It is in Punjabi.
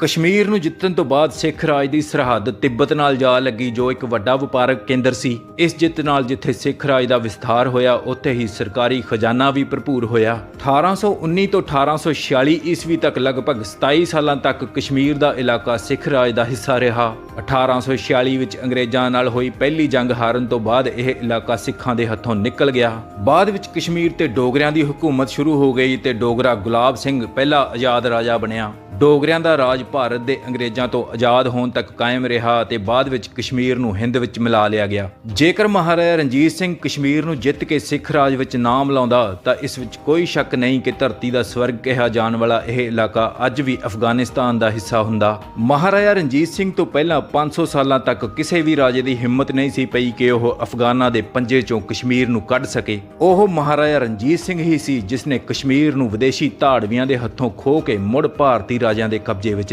ਕਸ਼ਮੀਰ ਨੂੰ ਜਿੱਤਣ ਤੋਂ ਬਾਅਦ ਸਿੱਖ ਰਾਜ ਦੀ ਸਰਹੱਦ ਤਿੱਬਤ ਨਾਲ ਜਾ ਲੱਗੀ ਜੋ ਇੱਕ ਵੱਡਾ ਵਪਾਰਕ ਕੇਂਦਰ ਸੀ। ਇਸ ਜਿੱਤ ਨਾਲ ਜਿੱਥੇ ਸਿੱਖ ਰਾਜ ਦਾ ਵਿਸਥਾਰ ਹੋਇਆ, ਉੱਥੇ ਹੀ ਸਰਕਾਰੀ ਖਜ਼ਾਨਾ ਵੀ ਭਰਪੂਰ ਹੋਇਆ। 1819 ਤੋਂ 1846 ਈਸਵੀ ਤੱਕ ਲਗਭਗ 27 ਸਾਲਾਂ ਤੱਕ ਕਸ਼ਮੀਰ ਦਾ ਇਲਾਕਾ ਸਿੱਖ ਰਾਜ ਦਾ ਹਿੱਸਾ ਰਿਹਾ। 1846 ਵਿੱਚ ਅੰਗਰੇਜ਼ਾਂ ਨਾਲ ਹੋਈ ਪਹਿਲੀ ਜੰਗ ਹਾਰਨ ਤੋਂ ਬਾਅਦ ਇਹ ਇਲਾਕਾ ਸਿੱਖਾਂ ਦੇ ਹੱਥੋਂ ਨਿਕਲ ਗਿਆ। ਬਾਅਦ ਵਿੱਚ ਕਸ਼ਮੀਰ ਤੇ ਡੋਗਰਿਆਂ ਦੀ ਹਕੂਮਤ ਸ਼ੁਰੂ ਹੋ ਗਈ ਤੇ ਡੋਗਰਾ ਗੁਲਾਬ ਸਿੰਘ ਪਹਿਲਾ ਆਜ਼ਾਦ ਰਾਜਾ ਬਣਿਆ। ਡੋਗਰਿਆਂ ਦਾ ਰਾਜ ਭਾਰਤ ਦੇ ਅੰਗਰੇਜ਼ਾਂ ਤੋਂ ਆਜ਼ਾਦ ਹੋਣ ਤੱਕ ਕਾਇਮ ਰਿਹਾ ਅਤੇ ਬਾਅਦ ਵਿੱਚ ਕਸ਼ਮੀਰ ਨੂੰ ਹਿੰਦ ਵਿੱਚ ਮਿਲਾ ਲਿਆ ਗਿਆ। ਜੇਕਰ ਮਹਾਰਾਜਾ ਰਣਜੀਤ ਸਿੰਘ ਕਸ਼ਮੀਰ ਨੂੰ ਜਿੱਤ ਕੇ ਸਿੱਖ ਰਾਜ ਵਿੱਚ ਨਾਮ ਲਾਉਂਦਾ, ਤਾਂ ਇਸ ਵਿੱਚ ਕੋਈ ਸ਼ੱਕ ਨਹੀਂ ਕਿ ਧਰਤੀ ਦਾ ਸਵਰਗ ਕਿਹਾ ਜਾਣ ਵਾਲਾ ਇਹ ਇਲਾਕਾ ਅੱਜ ਵੀ ਅਫਗਾਨਿਸਤਾਨ ਦਾ ਹਿੱਸਾ ਹੁੰਦਾ। ਮਹਾਰਾਜਾ ਰਣਜੀਤ ਸਿੰਘ ਤੋਂ ਪਹਿਲਾਂ 500 ਸਾਲਾਂ ਤੱਕ ਕਿਸੇ ਵੀ ਰਾਜੇ ਦੀ ਹਿੰਮਤ ਨਹੀਂ ਸੀ ਪਈ ਕਿ ਉਹ ਅਫਗਾਨਾਂ ਦੇ ਪੰਜੇ ਚੋਂ ਕਸ਼ਮੀਰ ਨੂੰ ਕੱਢ ਸਕੇ। ਉਹ ਮਹਾਰਾਜਾ ਰਣਜੀਤ ਸਿੰਘ ਹੀ ਸੀ ਜਿਸ ਨੇ ਕਸ਼ਮੀਰ ਨੂੰ ਵਿਦੇਸ਼ੀ ਧਾੜਵੀਆਂ ਦੇ ਹੱਥੋਂ ਖੋਹ ਕੇ ਮੁੜ ਭਾਰਤੀ ਰਾਜਿਆਂ ਦੇ ਕਬਜ਼ੇ ਵਿੱਚ